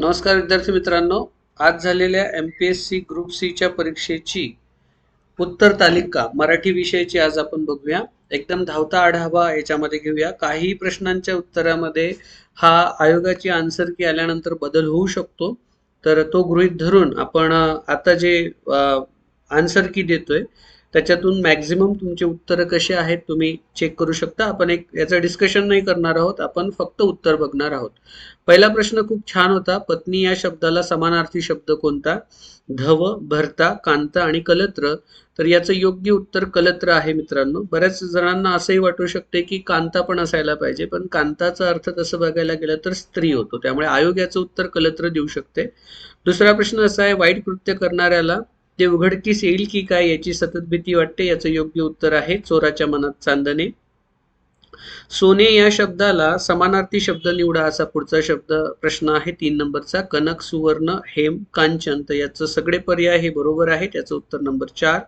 नमस्कार विद्यार्थी मित्रांनो. आज झालेल्या M P S C group सीच्या परीक्षेची उत्तर तालिका मराठी विषयाची आज आपण बघूया. एकदम धावता आढावा याच्यामध्ये घेऊया. काही प्रश्नांच्या उत्तरामध्ये हा आयोगाची आन्सर की आल्यानंतर बदल होऊ शकतो. तर तो गृहीत धरून आपण आता जे आन्सर की देतोय त्याच्यातून मॅक्झिमम तुमचे उत्तरं कसे आहेत तुम्ही चेक करू शकता. आपण एक याचं डिस्कशन नाही करणार आहोत. आपण फक्त उत्तर बघणार आहोत. पहिला प्रश्न खूप छान होता. पत्नी या शब्दाला समानार्थी शब्द कोणता? धव भरता कांता आणि कलत्र. तर याचं योग्य उत्तर कलत्र आहे मित्रांनो. बऱ्याच जणांना असंही वाटू शकते की कांता पण असायला पाहिजे. पण कांताचा अर्थ तसं बघायला गेलं तर स्त्री होतो. त्यामुळे आयोग याचं उत्तर कलत्र देऊ शकते. दुसरा प्रश्न असा आहे वाईट कृत्य करणाऱ्याला ते उघडकीस येईल की काय याची सतत भीती वाटते याचं योग्य उत्तर आहे चोराच्या मनात चांदणे. सोने या शब्दाला समानार्थी शब्द निवडा असा पुढचा शब्द प्रश्न आहे तीन नंबरचा. कनक सुवर्ण हेम कांचन तर याचं सगळे पर्याय हे बरोबर आहे त्याचं उत्तर नंबर चार.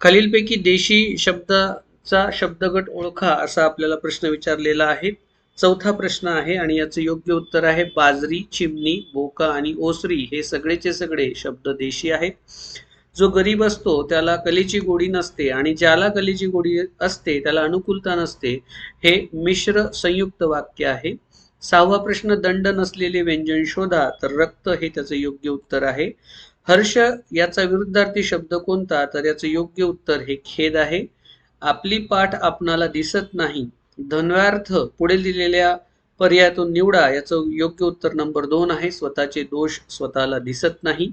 खालीलपैकी देशी शब्दाचा शब्दगट ओळखा असा आपल्याला प्रश्न विचारलेला आहे. चौथा प्रश्न आहे आणि याचं योग्य उत्तर आहे बाजरी चिमणी बोका आणि ओसरी हे सगळेचे सगळे शब्द देशी आहेत. जो गरीब असतो त्याला कलेची गोडी नसते आणि ज्याला कलेची गोडी असते त्याला अनुकूलता नसते हे मिश्र संयुक्त वाक्य आहे. सहावा प्रश्न दंड नसलेले व्यंजन शोधा तर रक्त हे त्याचं योग्य उत्तर आहे. हर्ष याचा विरुद्धार्थी शब्द कोणता तर याचं योग्य उत्तर हे खेद आहे. आपली पाठ आपणाला दिसत नाही. धन्वार्थ पुढे दिलेल्या पर्यायातून निवडा याचं योग्य उत्तर नंबर दोन आहे. स्वतःचे दोष स्वतःला दिसत नाही.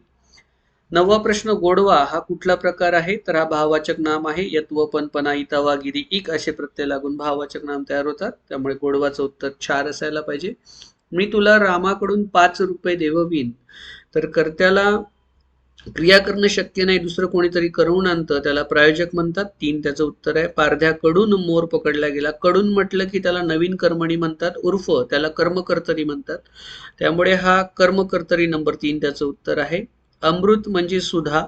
नववा प्रश्न गोडवा हा कुठला प्रकार आहे? तर हा भाववाचक नाम आहे. यत्व पणपणा इतावा गिरी इक असे प्रत्यय लागून भाववाचक नाम तयार होतात. त्यामुळे गोडवाचं उत्तर चार असायला पाहिजे. मी तुला रामाकडून पाच रुपये देववीन. तर कर्त्याला क्रिया करणं शक्य नाही. दुसरं कोणीतरी करून आणतं. त्याला प्रायोजक म्हणतात. तीन त्याचं उत्तर आहे. पारध्याकडून मोर पकडला गेला. कडून म्हटलं की त्याला नवीन कर्मणी म्हणतात. उर्फ त्याला कर्मकर्तरी म्हणतात. त्यामुळे हा कर्मकर्तरी नंबर तीन त्याचं उत्तर आहे. अमृत म्हणजे सुधा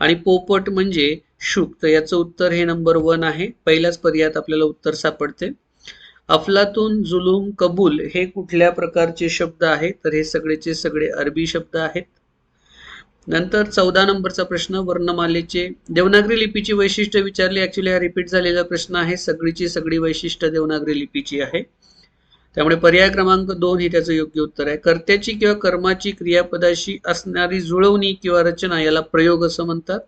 आणि पोपट म्हणजे शुक. तर याचं उत्तर हे नंबर वन आहे. पहिल्याच पर्यायात आपल्याला उत्तर सापडते. अफलातून जुलूम कबूल हे कुठल्या प्रकारचे शब्द आहेत? तर हे सगळेचे सगळे अरबी शब्द आहेत. नंतर चौदा नंबरचा प्रश्न वर्णमालेचे. देवनागरी लिपीची वैशिष्ट्य विचारली. ऍक्च्युली हा रिपीट झालेला प्रश्न आहे. सगळीची सगळी वैशिष्ट्य देवनागरी लिपीची आहे. त्यामुळे पर्याय क्रमांक दोन हे त्याचं योग्य उत्तर आहे. कर्त्याची किंवा कर्माची क्रियापदाशी असणारी जुळवणी किंवा रचना याला प्रयोग असं म्हणतात.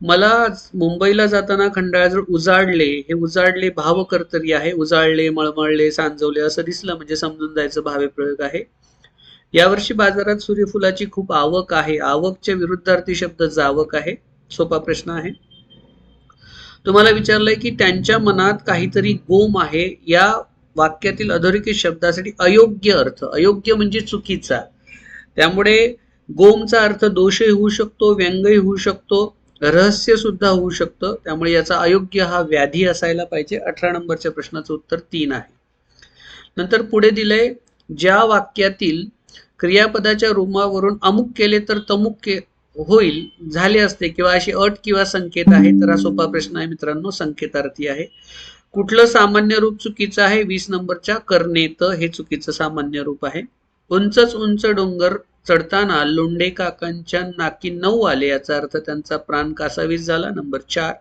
मला मुंबईला जाताना खंडाळाजवळ उजाडले हे उजाडले भावकर्तरी आहे उजाडले मळमळले सांजवले असं दिसलं म्हणजे समजून जायचं भावे प्रयोग आहे. यावर्षी बाजारात सूर्यफुलाची खूप आवक आहे. आवकच्या विरुद्धार्थी शब्द जावक आहे. सोपा प्रश्न आहे. तुम्हाला विचारलंय की त्यांच्या मनात काहीतरी गोम आहे. या वाक्यातील अधोरेखित शब्दासाठी अयोग्य अर्थ. अयोग्य म्हणजे चुकीचा. त्यामुळे गोमचा अर्थ दोषही होऊ शकतो व्यंगही होऊ शकतो रहस्य सुद्धा होऊ शकतं. त्यामुळे याचा अयोग्य हा व्याधी असायला पाहिजे. अठरा नंबरच्या प्रश्नाचं उत्तर तीन आहे. नंतर पुढे दिलंय ज्या वाक्यातील क्रियापदाच्या रूपावरून अमुक केले तर तमुक के होईल झाले असते किंवा अशी अट किंवा संकेत आहे तर हा सोपा प्रश्न आहे मित्रांनो संकेतार्थी आहे. कुठलं सामान्य रूप चुकीचं आहे वीस नंबरच्या करनेत हे चुकीचं सामान्य रूप आहे. उंचच उंच डोंगर चढताना लोंढे काकांच्या नाकी नऊ आले याचा अर्थ त्यांचा प्राण कासावीस झाला नंबर चार.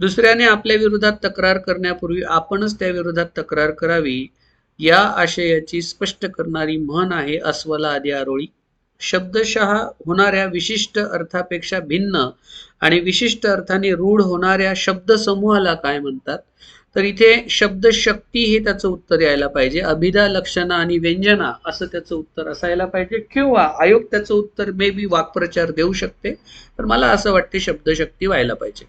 दुसऱ्याने आपल्या विरोधात तक्रार करण्यापूर्वी आपणच त्या विरोधात तक्रार करावी या आशयाची स्पष्ट करणारी म्हण आहे अस्वला आदी आरोळी. शब्दशः होणाऱ्या विशिष्ट अर्थापेक्षा भिन्न आणि विशिष्ट अर्थाने रूढ होणाऱ्या शब्द समूहाला काय म्हणतात? तर इथे शब्दशक्ती हे त्याचं उत्तर यायला पाहिजे. अभिधा लक्षणा आणि व्यंजना असं त्याचं उत्तर असायला पाहिजे. किंवा आयोग त्याचं उत्तर मे बी वाक्प्रचार देऊ शकते. तर मला असं वाटते शब्दशक्ती व्हायला पाहिजे.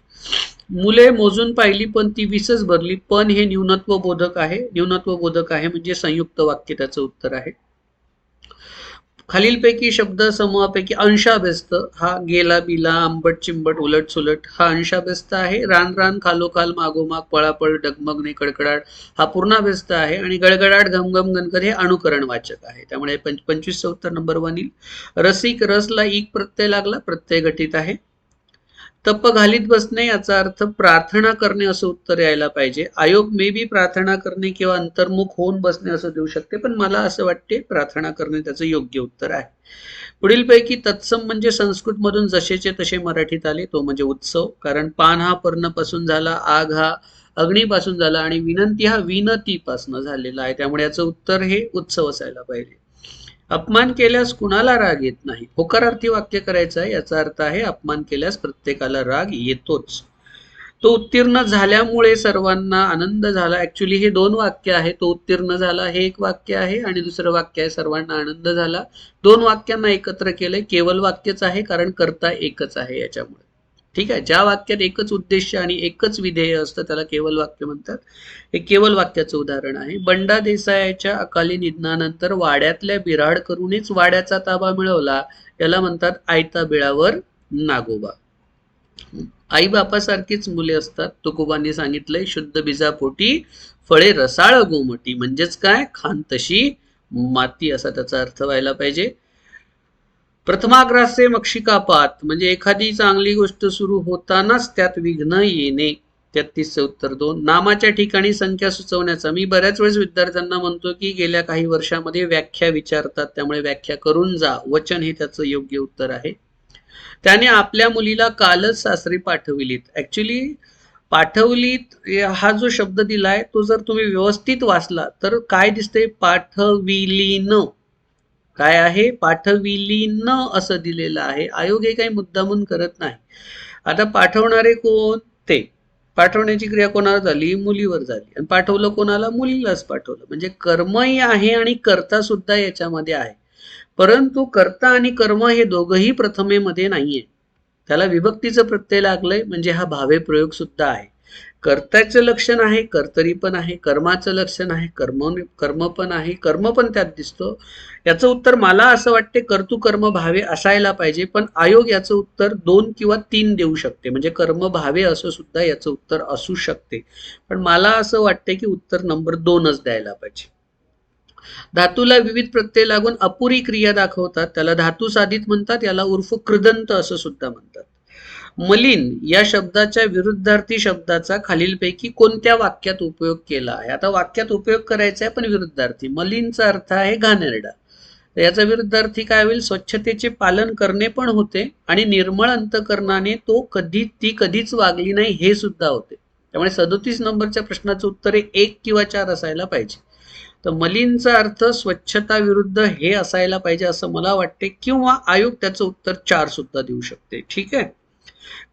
मुले मोजून पाहिली पण ती वीसच भरली. पण हे न्यूनत्व बोधक आहे. न्यूनत्व बोधक आहे म्हणजे संयुक्त वाक्य त्याचं उत्तर आहे. खालीलपैकी शब्द समूहापैकी अंशाभ्यस्त. हा गेला बिला आंबट चिंबट उलट सुलट हा अंशाभ्यस्त आहे. रान रान खालोखाल मागोमाग पळापळ डगमगने कडकडाट हा पूर्णाभ्यस्त आहे. आणि गडगडाट घमघम गणकर हे अनुकरण वाचक आहे. त्यामुळे पंच पंचवीस उत्तर नंबर वन रसिक रसला एक प्रत्यय लागला प्रत्यय घटित आहे. तप घालीत बसणे याचा अर्थ प्रार्थना करणे असं उत्तर यायला पाहिजे. आयोग मे बी प्रार्थना करणे किंवा अंतर्मुख होऊन बसणे असं देऊ शकते पण मला असं वाटते प्रार्थना करणे त्याचं योग्य उत्तर आहे. पुढीलपैकी तत्सम म्हणजे संस्कृत मधून जसेचे तसे मराठीत आले तो म्हणजे उत्सव. कारण पान हा पर्णपासून झाला आग हा अग्नीपासून झाला आणि विनंती हा विनतीपासून झालेला आहे. त्यामुळे याचं उत्तर हे उत्सव असायला पाहिजे. अपमान केल्यास कुणाला राग येत नाही? होकारार्थी वाक्य करायचं आहे याचा अर्थ आहे अपमान केल्यास प्रत्येकाला राग येतोच. तो उत्तीर्ण झाल्यामुळे सर्वांना आनंद झाला. ऍक्च्युली हे दोन वाक्य आहे. तो उत्तीर्ण झाला हे एक वाक्य आहे आणि दुसरं वाक्य आहे सर्वांना आनंद झाला. दोन वाक्यांना एकत्र केलंय. केवळ वाक्यच आहे कारण करता एकच आहे याच्यामुळे. ठीक आहे? ज्या वाक्यात एकच उद्देश आणि एकच विधेय असतं त्याला केवल वाक्य म्हणतात. हे केवल वाक्याचं उदाहरण आहे. बंडा देसायाच्या अकाली निधनानंतर वाड्यातल्या बिराड करूनच वाड्याचा ताबा मिळवला. याला म्हणतात आयता बिळावर नागोबा. आई बापासारखीच मुले असतात. तुकोबांनी सांगितलंय शुद्ध बिजापोटी फळे रसाळ गोमटी. म्हणजेच काय? खान तशी माती असा त्याचा अर्थ व्हायला पाहिजे. प्रथमाग्रासे मक्षिकापात म्हणजे एखादी चांगली गोष्ट सुरू होतानाच त्यात विघ्न येणे तेहतीसचे उत्तर दोन. नामाच्या ठिकाणी संख्या सुचवण्याचा. मी बऱ्याच वेळेस विद्यार्थ्यांना म्हणतो की गेल्या काही वर्षामध्ये व्याख्या विचारतात त्यामुळे व्याख्या करून जा. वचन हे त्याचं योग्य उत्तर आहे. त्याने आपल्या मुलीला कालच सासरी पाठविलीत. ऍक्च्युली पाठवलीत हा जो शब्द दिलाय तो जर तुम्ही व्यवस्थित वाचला तर काय दिसतंय? पाठविलीन. काय आहे? पाठविलीन असं दिलेलं आहे. आयोग हे काही मुद्दामून करत नाही. आता पाठवणारे कोण? ते. पाठवण्याची क्रिया कोणाला झाली? मुलीवर झाली. आणि पाठवलं कोणाला? मुलीलाच पाठवलं. म्हणजे कर्मही आहे आणि कर्ता सुद्धा याच्यामध्ये आहे. परंतु कर्ता आणि कर्म हे दोघही प्रथमेमध्ये नाहीये. त्याला विभक्तीचं प्रत्यय लागलंय. म्हणजे हा भावे प्रयोग सुद्धा आहे. कर्त्याचं लक्षण आहे कर्तरी पण आहे कर्माचं लक्षण आहे कर्म कर्म पण आहे कर्म पण त्यात दिसतो. याचं उत्तर मला असं वाटते कर्तुकर्म भावे असायला पाहिजे पण आयोग याचं उत्तर दोन किंवा तीन देऊ शकते. म्हणजे कर्म भावे असं सुद्धा याचं उत्तर असू शकते. पण मला असं वाटते की उत्तर नंबर दोनच द्यायला पाहिजे. धातूला विविध प्रत्यय लागून अपुरी क्रिया दाखवतात. त्याला धातू साधित म्हणतात याला उर्फ कृदंत असं सुद्धा म्हणतात. मलिन या शब्दाच्या विरुद्धार्थी शब्दाचा खालीलपैकी कोणत्या वाक्यात उपयोग केला आहे? आता वाक्यात उपयोग करायचा आहे पण विरुद्धार्थी. मलिनचा अर्थ आहे घाणेरडा. याचा विरुद्धार्थी काय होईल? स्वच्छतेचे पालन करणे पण होते आणि निर्मळ अंतकरणाने तो कधी ती कधीच वागली नाही हे सुद्धा होते. त्यामुळे सदोतीस नंबरच्या प्रश्नाचं उत्तर एक किंवा चार असायला पाहिजे. तर मलिनचा अर्थ स्वच्छता विरुद्ध हे असायला पाहिजे असं मला वाटते किंवा आयोग त्याचं उत्तर चार सुद्धा देऊ शकते. ठीक आहे?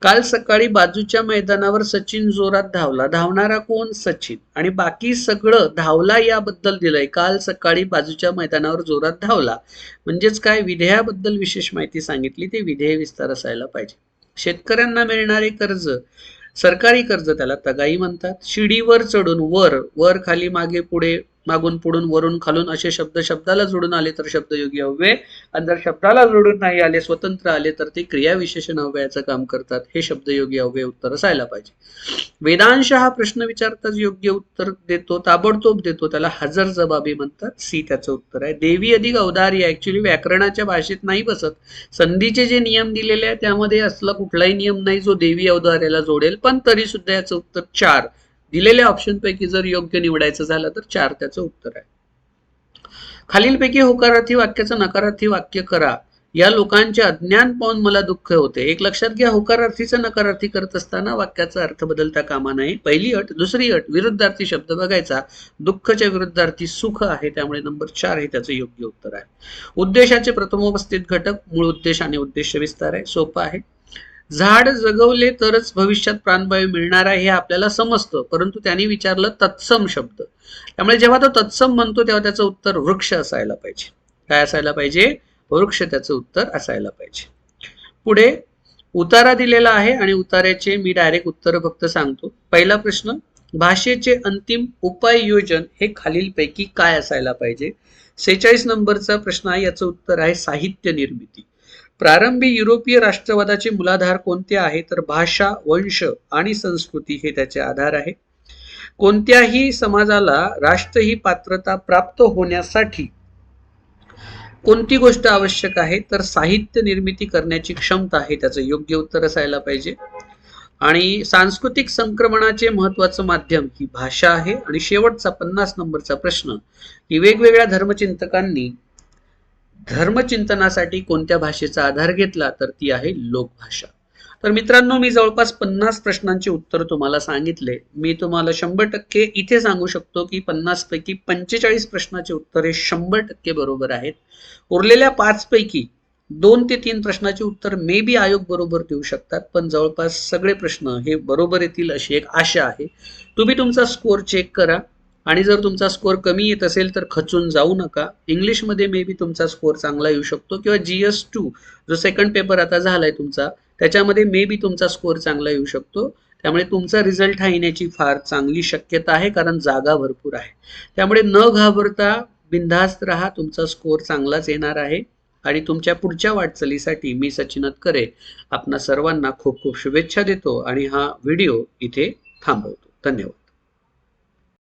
काल सकाळी बाजूच्या मैदानावर सचिन जोरात धावला. धावणारा कोण? सचिन. आणि बाकी सगळं धावला याबद्दल दिलंय. काल सकाळी बाजूच्या मैदानावर जोरात धावला. म्हणजेच काय? विधेयाबद्दल विशेष माहिती सांगितली. ते विधेय विस्तार असायला पाहिजे. शेतकऱ्यांना मिळणारे कर्ज सरकारी कर्ज त्याला तगाई म्हणतात. शिडीवर चढून वर वर खाली मागे पुढे मागून पुढून वरून खालून असे शब्द शब्दाला जोडून आले तर शब्दयोगी हवे आणि जर शब्दाला जोडून नाही आले स्वतंत्र आले तर ते क्रियाविशेषण अव्ययाचं काम करतात. हे शब्दयोगी अव्यय उत्तर असायला पाहिजे. वेदांश हा प्रश्न विचारताच योग्य उत्तर देतो ताबडतोब देतो. त्याला हजर जबाबी म्हणतात. सी त्याचं उत्तर आहे. देवी अधिक अवधारी ऍक्च्युली व्याकरणाच्या भाषेत नाही बसत. संधीचे जे नियम दिलेले आहेत त्यामध्ये असला कुठलाही नियम नाही जो देवी अवधार्याला जोडेल. पण तरी सुद्धा याचं उत्तर चार. दिलेल्या ऑप्शन पैकी जर योग्य निवडायचं झालं तर चार त्याचं उत्तर आहे. खालीलपैकी होकारार्थी वाक्याचं नकारार्थी वाक्य करा. या लोकांचे अज्ञान पाहून मला दुःख होते. एक लक्षात घ्या होकारार्थीचं नकारार्थी करत असताना वाक्याचा अर्थ बदलता कामा नाही पहिली अट दुसरी अट विरुद्धार्थी शब्द बघायचा. दुःखच्या विरुद्धार्थी सुख आहे त्यामुळे नंबर चार हे त्याचं योग्य उत्तर आहे. उद्देशाचे प्रथमोपस्थित घटक मूळ उद्देश आणि उद्देश विस्तार आहे. सोपं आहे. झाड जगवले तरच भविष्यात प्राणवायू मिळणार आहे हे आपल्याला समजतं. परंतु त्यांनी विचारलं तत्सम शब्द. त्यामुळे जेव्हा तो तत्सम म्हणतो तेव्हा त्याचं उत्तर वृक्ष असायला पाहिजे. काय असायला पाहिजे? वृक्ष त्याचं उत्तर असायला पाहिजे. पुढे उतारा दिलेला आहे आणि उतार्याचे मी डायरेक्ट उत्तर फक्त सांगतो. पहिला प्रश्न भाषेचे अंतिम उपाययोजन हे खालीलपैकी काय असायला पाहिजे? सेहेचाळीस नंबरचा प्रश्न आहे याचं उत्तर आहे साहित्य निर्मिती. प्रारंभी युरोपीय राष्ट्रवादाचे मूलाधार कोणते आहे? तर भाषा वंश आणि संस्कृती हे त्याचे आधार आहे. कोणत्याही समाजाला राष्ट्र ही पात्रता प्राप्त होण्यासाठी कोणती गोष्ट आवश्यक आहे? तर साहित्य निर्मिती करण्याची क्षमता आहे त्याचं योग्य उत्तर असायला पाहिजे. आणि सांस्कृतिक संक्रमणाचे महत्वाचं माध्यम ही भाषा आहे. आणि शेवटचा पन्नास नंबरचा प्रश्न की वेगवेगळ्या धर्मचिंतकांनी धर्मचिंतनासाठी कोणत्या भाषेचा आधार घेतला तर ती आहे लोकभाषा. तर मित्रांनो मी जवळपास पन्नास प्रश्नांची उत्तर तुम्हाला सांगितले. मी तुम्हाला शंभर टक्के इथे सांगू शकतो की पन्नास पैकी पंचेचाळीस प्रश्नाचे उत्तर हे शंभर टक्के बरोबर आहेत. उरलेल्या पाच पैकी दोन ते तीन प्रश्नाचे उत्तर मे बी आयोग बरोबर देऊ शकतात पण जवळपास सगळे प्रश्न हे बरोबर येतील अशी एक आशा आहे. तुम्ही तुमचा स्कोअर चेक करा. आणि जर तुमचा स्कोअर कमी येत असेल तर खचून जाऊ नका. इंग्लिशमध्ये मे बी तुमचा स्कोअर चांगला येऊ शकतो किंवा जी एस टू जो सेकंड पेपर आता झाला आहे तुमचा त्याच्यामध्ये मे बी तुमचा स्कोअर चांगला येऊ शकतो. त्यामुळे तुमचा रिझल्ट हा येण्याची फार चांगली शक्यता आहे कारण जागा भरपूर आहे. त्यामुळे न घाबरता बिनधास्त राहा तुमचा स्कोअर चांगलाच येणार आहे. आणि तुमच्या पुढच्या वाटचालीसाठी मी सचिन करे आपणा सर्वांना खूप खूप शुभेच्छा देतो आणि हा व्हिडिओ इथे थांबवतो. धन्यवाद.